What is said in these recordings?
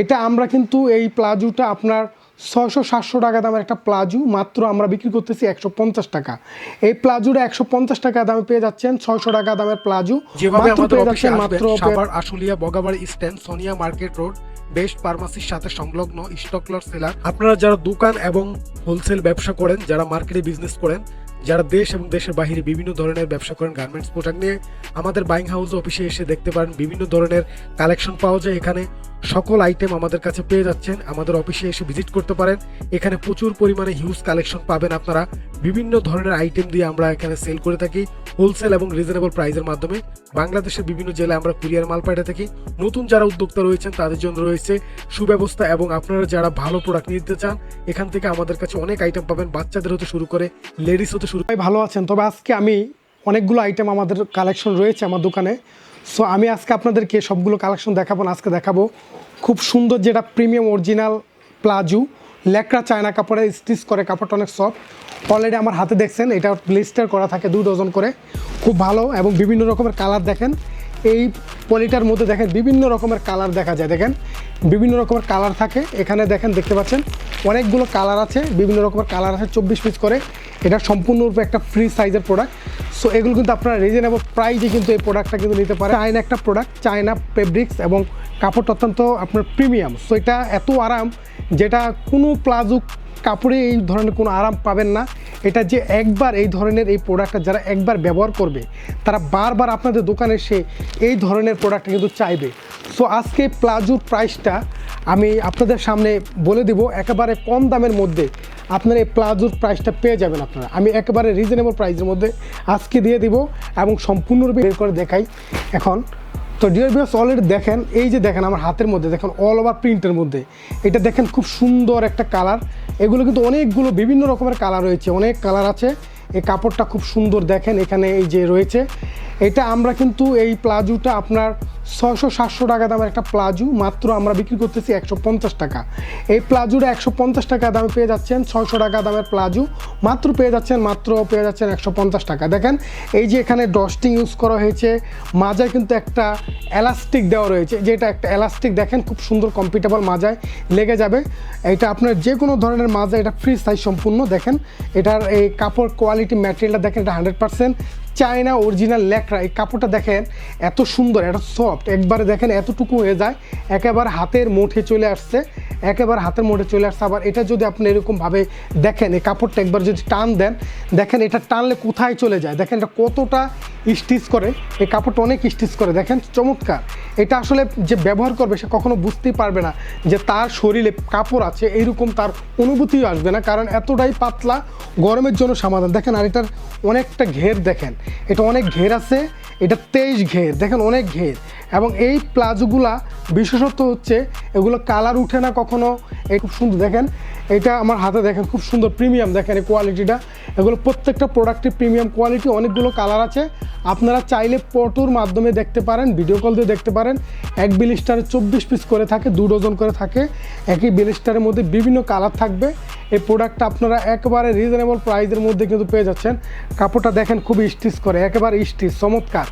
এটা আমরা কিন্তু এই প্লাজোটা আপনার ছয়শো সাতশো টাকা দামের একটা প্লাজো মাত্র আমরা বিক্রি করতেছি একশো পঞ্চাশ টাকা। এই প্লাজোটা একশো পঞ্চাশ টাকা দামে পেয়ে যাচ্ছেন ছয়শো টাকা দামের প্লাজো। যেভাবে মাত্র আমাদের পেয়ে যাচ্ছেন মাত্র মাত্র Ashulia Bogabari stand Sonia market road best ফার্মাসির সাথে সংলগ্ন স্টকলর সেলার। আপনারা যারা দোকান এবং হোলসেল ব্যবসা করেন যারা মার্কেটে বিজনেস করেন যারা দেশ এবং দেশের বাহিরে বিভিন্ন ধরনের ব্যবসা করেন গার্মেন্টস পোশাক নিয়ে, আমাদের বাইং হাউস অফিসে এসে দেখতে পারেন বিভিন্ন ধরনের কালেকশন পাওয়া যায় এখানে। সকল আইটেম আমাদের কাছে পেয়ে যাচ্ছেন। আমাদের অফিসে এসে ভিজিট করতে পারেন। এখানে প্রচুর পরিমাণে হিউজ কালেকশন পাবেন আপনারা। বিভিন্ন ধরনের আইটেম দিয়ে আমরা এখানে সেল করে থাকি। হোলসেল এবং রিজনেবল প্রাইসের মাধ্যমে। বাংলাদেশের বিভিন্ন জেলায় আমরা কুরিয়ার মাল পাঠিয়ে থাকি। নতুন যারা উদ্যোক্তা রয়েছেন, তাদের জন্য রয়েছে সুব্যবস্থা এবং আপনারা যারা ভালো প্রোডাক্ট নিতে চান, এখান থেকে আমাদের কাছে অনেক আইটেম পাবেন। বাচ্চাদের হতে শুরু করে লেডিস হতে শুরু ভালো আছেন, তবে আজকে আমি অনেকগুলো আইটেম আমাদের কালেকশন রয়েছে আমার দোকানে। সো আমি আজকে আপনাদেরকে সবগুলো কালেকশন দেখাবো আজকে দেখাবো খুব সুন্দর যেটা প্রিমিয়াম অরিজিনাল প্লাজো লেকড়া চায়না কাপড়ে স্টিচ করে কাপড়টা অনেক সফট অলরেডি আমার হাতে দেখছেন, এটা ব্লিস্টার করা থাকে দু ডজন করে। খুব ভালো এবং বিভিন্ন রকমের কালার দেখেন। এই পলিটার মধ্যে দেখেন বিভিন্ন রকমের কালার দেখা যায়, দেখেন। বিভিন্ন রকমের কালার থাকে। এখানে দেখেন, দেখতে পাচ্ছেন, অনেকগুলো কালার আছে, বিভিন্ন রকমের কালার আছে, চব্বিশ পিস করে। এটা সম্পূর্ণরূপে একটা ফ্রি সাইজের প্রোডাক্ট সো এগুলো কিন্তু আপনারা রিজনেবল প্রাইজে কিন্তু এই প্রোডাক্টটা কিন্তু নিতে পারে চায়না একটা প্রোডাক্ট চায়না ফেব্রিক্স এবং কাপড়টা অত্যন্ত আপনার প্রিমিয়াম সো এটা এত আরাম যেটা কোনো প্লাজো কাপড়ে এই ধরনের কোনো আরাম পাবেন না। এটা যে একবার এই ধরনের এই প্রোডাক্টটা যারা একবার ব্যবহার করবে, তারা বারবার আপনাদের দোকানে এসে এই ধরনের প্রোডাক্টটা কিন্তু চাইবে। সো আজকে প্লাজোর প্রাইসটা আমি আপনাদের সামনে বলে দিব, একেবারে কম দামের মধ্যে আপনারা এই প্লাজোর প্রাইসটা পেয়ে যাবেন আপনারা। আমি একেবারে রিজনেবল প্রাইসের মধ্যে আজকে দিয়ে দিব এবং সম্পূর্ণরূপে বের করে দেখাই। এখন, তো ডিয়ার বিয়ার্স অলরেডি দেখেন, এই যে দেখেন আমার হাতের মধ্যে, দেখেন অল ওভার প্রিন্টের মধ্যে, এটা দেখেন খুব সুন্দর একটা কালার এগুলো কিন্তু অনেকগুলো বিভিন্ন রকমের কালার রয়েছে, অনেক কালার আছে। এই কাপড়টা খুব সুন্দর দেখেন, এখানে এই যে রয়েছে। এটা আমরা কিন্তু এই প্লাজোটা আপনার ছশো সাতশো টাকা দামের একটা প্লাজু, মাত্র আমরা বিক্রি করতেছি একশো পঞ্চাশ টাকা। এই প্লাজুটা একশো পঞ্চাশ টাকা দামে পেয়ে যাচ্ছেন, ছয়শো টাকা দামের প্লাজো। মাত্র পেয়ে যাচ্ছেন, মাত্র পেয়ে যাচ্ছেন একশো পঞ্চাশ টাকা। দেখেন, এই যে এখানে ডস্টিং ইউজ করা হয়েছে, মাজায় কিন্তু একটা এলাস্টিক দেওয়া রয়েছে। যেটা একটা এলাস্টিক দেখেন খুব সুন্দর কমফর্টেবল মাজায় লেগে যাবে। এটা আপনার যে কোনো ধরনের মাজা এটা ফ্রি সাইজ সম্পূর্ণ। দেখেন, এটার এই কাপড় কোয়ালিটি ম্যাটেরিয়ালটা দেখেন এটা হান্ড্রেড পার্সেন্ট চায়না অরিজিনাল ল্যাকড়া এই কাপড়টা দেখেন, এত সুন্দর, এত সফট একবারে দেখেন, এতটুকু হয়ে যায়, একেবারে হাতের মুঠে চলে আসছে। একেবারে হাতের মুঠে চলে আসছে। আবার এটা যদি আপনি এরকমভাবে দেখেন, এই কাপড়টা একবার যদি টান দেন, দেখেন এটা টানলে কোথায় চলে যায়? দেখেন এটা কতটা স্টিচ করে, এই কাপড়টা অনেক স্টিচ করে। দেখেন, চমৎকার। এটা আসলে যে ব্যবহার করবে সে কখনো বুঝতেই পারবে না যে তার শরীরে কাপড় আছে এইরকম তার অনুভূতিও আসবে না। কারণ এতটাই পাতলা, গরমের জন্য সমাধান। দেখেন, আর এটার অনেকটা ঘের দেখেন। এটা অনেক ঘের আছে এটা তেইশ ঘের, দেখেন অনেক ঘের। এবং এই প্লাজোগুলা বিশেষত হচ্ছে এগুলো কালার উঠে না কখনো। এই খুব সুন্দর, দেখেন। এটা আমার হাতে দেখেন, খুব সুন্দর প্রিমিয়াম, দেখেন এই কোয়ালিটিটা এগুলো প্রত্যেকটা প্রোডাক্টের প্রিমিয়াম কোয়ালিটি অনেকগুলো কালার আছে। আপনারা চাইলে পটোর মাধ্যমে দেখতে পারেন ভিডিও কল দিয়ে দেখতে পারেন। এক বিলিস্টারে চব্বিশ পিস করে থাকে, দু ডজন করে থাকে। একই বিলিস্টারের মধ্যে বিভিন্ন কালার থাকবে। এই প্রোডাক্টটা আপনারা একেবারে রিজনেবল প্রাইসের মধ্যে কিন্তু পেয়ে যাচ্ছেন। কাপড়টা দেখেন খুব স্টিচ করে, একেবারে স্টিচ চমৎকার।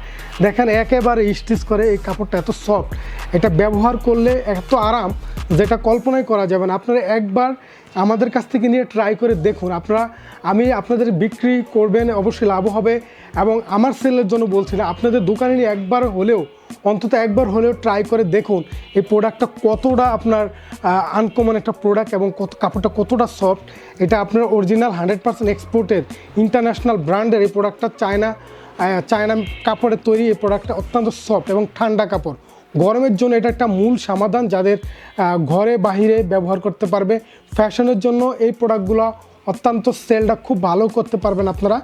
দেখেন একেবারে স্টিচ করে এই কাপড়টা এত সফট এটা ব্যবহার করলে এত আরাম, যেটা কল্পনাই করা যাবে না। আপনারা একবার আমাদের কাছ থেকে নিয়ে ট্রাই করে দেখুন। আপনারা, আমি আপনাদের বিক্রি করবেন, অবশ্যই লাভ হবে এবং আমার সেলের জন্য বলছি না আপনাদের দোকানে নিয়ে একবার হলেও, অন্তত একবার হলেও ট্রাই করে দেখুন এই প্রোডাক্টটা কতটা আপনার আনকমন একটা প্রোডাক্ট এবং কত, কাপড়টা কতটা সফট এটা আপনার অরিজিনাল হান্ড্রেড পার্সেন্ট এক্সপোর্টের ইন্টারন্যাশনাল ব্র্যান্ডের এই প্রোডাক্টটা চায়না চায়না কাপড়ের তৈরি এই প্রোডাক্টটা অত্যন্ত সফট এবং ঠান্ডা কাপড়। গরমের জন্য এটা একটা মূল সমাধান যাদের ঘরে বাহিরে ব্যবহার করতে পারবে। ফ্যাশনের জন্য এই প্রোডাক্টগুলো অত্যন্ত সেলটা খুব ভালো করতে পারবেন আপনারা।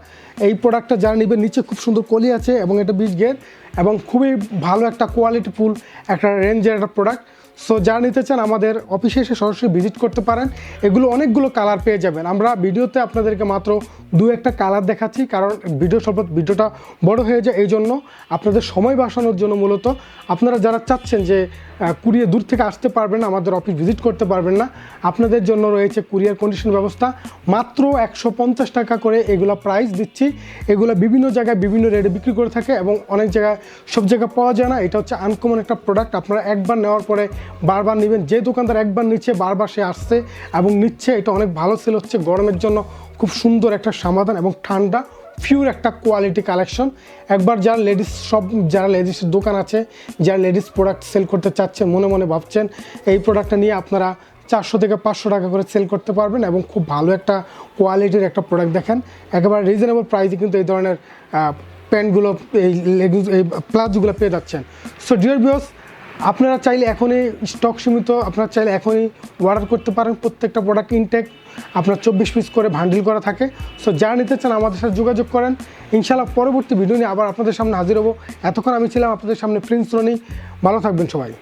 এই প্রোডাক্টটা যারা নেবেন, নিচে খুব সুন্দর কলি আছে এবং এটা বিশ গের এবং খুবই ভালো একটা কোয়ালিটি ফুল একটা রেঞ্জের একটা প্রোডাক্ট সো যারা নিতে চান, আমাদের অফিসে এসে সরাসরি ভিজিট করতে পারেন। এগুলো অনেকগুলো কালার পেয়ে যাবেন। আমরা ভিডিওতে আপনাদেরকে মাত্র দু একটা কালার দেখাচ্ছি, কারণ ভিডিও সব ভিডিওটা বড় হয়ে যায় এই জন্য আপনাদের সময় বাঁচানোর জন্য মূলত। আপনারা যারা চাচ্ছেন যে কুরিয়ার দূর থেকে আসতে পারবেন না, আমাদের অফিস ভিজিট করতে পারবেন না, আপনাদের জন্য রয়েছে কুরিয়ার কন্ডিশন ব্যবস্থা। মাত্র একশো পঞ্চাশ টাকা করে এগুলো প্রাইস দিচ্ছি। এগুলো বিভিন্ন জায়গায় বিভিন্ন রেটে বিক্রি করে থাকে এবং অনেক জায়গায় সব জায়গায় পাওয়া যায় না। এটা হচ্ছে আনকমন একটা প্রোডাক্ট আপনারা একবার নেওয়ার পরে বারবার নেবেন। যে দোকানদার একবার নিচ্ছে, বারবার সে আসছে এবং নিচ্ছে, এটা অনেক ভালো সেল হচ্ছে। গরমের জন্য খুব সুন্দর একটা সমাধান এবং ঠান্ডা পিওর একটা কোয়ালিটি কালেকশন একবার যারা লেডিস সব যারা লেডিসের দোকান আছে, যারা লেডিস প্রোডাক্ট সেল করতে চাচ্ছেন মনে মনে ভাবছেন, এই প্রোডাক্টটা নিয়ে আপনারা চারশো থেকে পাঁচশো টাকা করে সেল করতে পারবেন এবং খুব ভালো একটা কোয়ালিটির একটা প্রোডাক্ট দেখেন। একেবারে রিজনেবল প্রাইসে কিন্তু এই ধরনের প্যান্টগুলো এই লেগিংস এই প্লাজগুলো পেয়ে যাচ্ছেন। সো ডিয়ার বিয়স আপনারা চাইলে এখনই স্টক সীমিত, আপনারা চাইলে এখনই অর্ডার করতে পারেন প্রত্যেকটা প্রোডাক্ট ইনটেক আপনার চব্বিশ পিস করে ভান্ডিল করা থাকে। সো যারা নিতে চান আমাদের সাথে যোগাযোগ করেন। ইনশাল্লাহ পরবর্তী ভিডিও নিয়ে আবার আপনাদের সামনে হাজির হব। এতক্ষণ আমি ছিলাম আপনাদের সামনে প্রিন্স রনি ভালো থাকবেন সবাই।